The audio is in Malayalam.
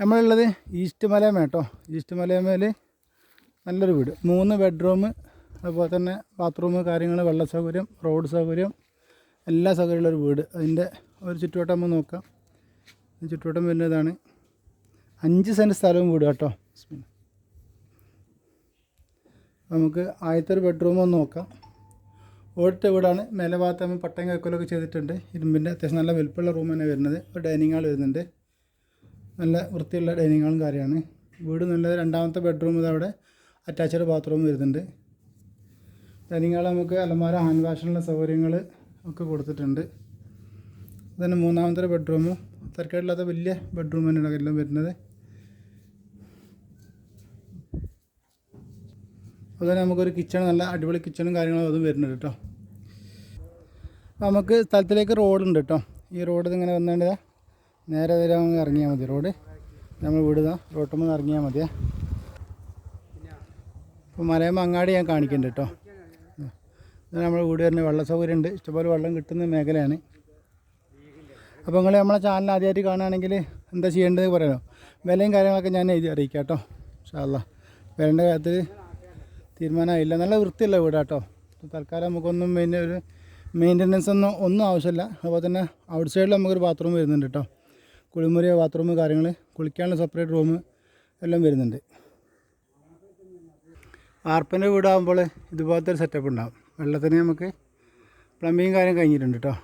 നമ്മളുള്ളത് ഈസ്റ്റ് മലയമ കേട്ടോ ഈസ്റ്റ് മലയമയിൽ നല്ലൊരു വീട്. മൂന്ന് ബെഡ്റൂം അതുപോലെ തന്നെ ബാത്റൂം കാര്യങ്ങൾ വെള്ള സൗകര്യം റോഡ് സൗകര്യം എല്ലാ സൗകര്യമുള്ള ഒരു വീട്. അതിന്റെ ഒരു ചുറ്റുവട്ടം നമ്മൾ നോക്കാം. ചുറ്റുവട്ടം വരുന്നതാണ് അഞ്ച് സെന്റ് സ്ഥലവും വീട് കേട്ടോ. നമുക്ക് ആദ്യത്തെ ഒരു ബെഡ്റൂം ഒന്ന് നോക്കാം. ഓടിട്ട വീടാണ്. മേലെ ഭാഗത്ത് നമ്മൾ പട്ടയം കൈക്കോലൊക്കെ ചെയ്തിട്ടുണ്ട്. ഇരുമ്പിന്റെ അത്യാവശ്യം നല്ല വലുപ്പമുള്ള റൂം തന്നെ വരുന്നത്. ഒരു ഡൈനിങ് ഹാൾ വരുന്നുണ്ട്. നല്ല വൃത്തിയുള്ള ഡൈനിങ് ഹാളും കാര്യമാണ്. വീട് നല്ല രണ്ടാമത്തെ ബെഡ്റൂം ഇതവിടെ അറ്റാച്ച്ഡ് ബാത്റൂം വരുന്നുണ്ട്. ഡൈനിങ് ഹാൾ നമുക്ക് അലമാര ഹാൻഡ് വാഷിനുള്ള സൗകര്യങ്ങൾ ഒക്കെ കൊടുത്തിട്ടുണ്ട്. തന്നെ മൂന്നാമത്തെ ബെഡ്റൂമും തിരക്കേടില്ലാത്ത വലിയ ബെഡ്റൂം തന്നെയാണ് എല്ലാം വരുന്നത്. അതുപോലെ നമുക്കൊരു കിച്ചൺ നല്ല അടിപൊളി കിച്ചണും കാര്യങ്ങളും അതും വരുന്നുണ്ട് കേട്ടോ. നമുക്ക് സ്ഥലത്തിലേക്ക് റോഡുണ്ട് കേട്ടോ. ഈ റോഡ് ഇങ്ങനെ വന്നുകൊണ്ട് നേരെ നേരെ അങ്ങ് ഇറങ്ങിയാൽ മതി. റോഡ് നമ്മൾ വിടുക. റോട്ടിൽ നിന്ന് ഇറങ്ങിയാൽ മതിയേ. അപ്പോൾ മലയമ്മ അങ്ങാടി ഞാൻ കാണിക്കുന്നുണ്ട് കേട്ടോ. നമ്മൾ വീട് വരുന്ന വെള്ള സൗകര്യം ഉണ്ട്. ഇഷ്ടംപോലെ വെള്ളം കിട്ടുന്ന മേഖലയാണ്. അപ്പോൾ നിങ്ങൾ നമ്മളെ ചാനൽ ആദ്യമായിട്ട് കാണുകയാണെങ്കിൽ എന്താ ചെയ്യേണ്ടത് പറയാമോ വിലയും കാര്യങ്ങളൊക്കെ ഞാൻ എഴുതി അറിയിക്കാം കേട്ടോ. ഷാല്ല വിലന്റെ കാര്യത്തിൽ തീരുമാനമായില്ല. നല്ല വൃത്തിയുള്ള വീടാ കേട്ടോ. തൽക്കാലം നമുക്കൊന്നും മെയിൻ ഒരു മെയിന്റനൻസ് ഒന്നും ഒന്നും ആവശ്യമില്ല. അതുപോലെ തന്നെ ഔട്ട് സൈഡിൽ നമുക്കൊരു ബാത്റൂം വരുന്നുണ്ട് കേട്ടോ. കുളിമുറി ബാത്റൂം കാര്യങ്ങൾ കുളിക്കാനുള്ള സെപ്പറേറ്റ് റൂം എല്ലാം വരുന്നുണ്ട്. ആർപ്പന്റെ വീടാകുമ്പോൾ ഇതുപോലത്തെ ഒരു സെറ്റപ്പ് ഉണ്ടാകും വെള്ളത്തിന് നമുക്ക് പ്ലംബിങ് കാര്യം കഴിഞ്ഞിട്ടുണ്ട് കേട്ടോ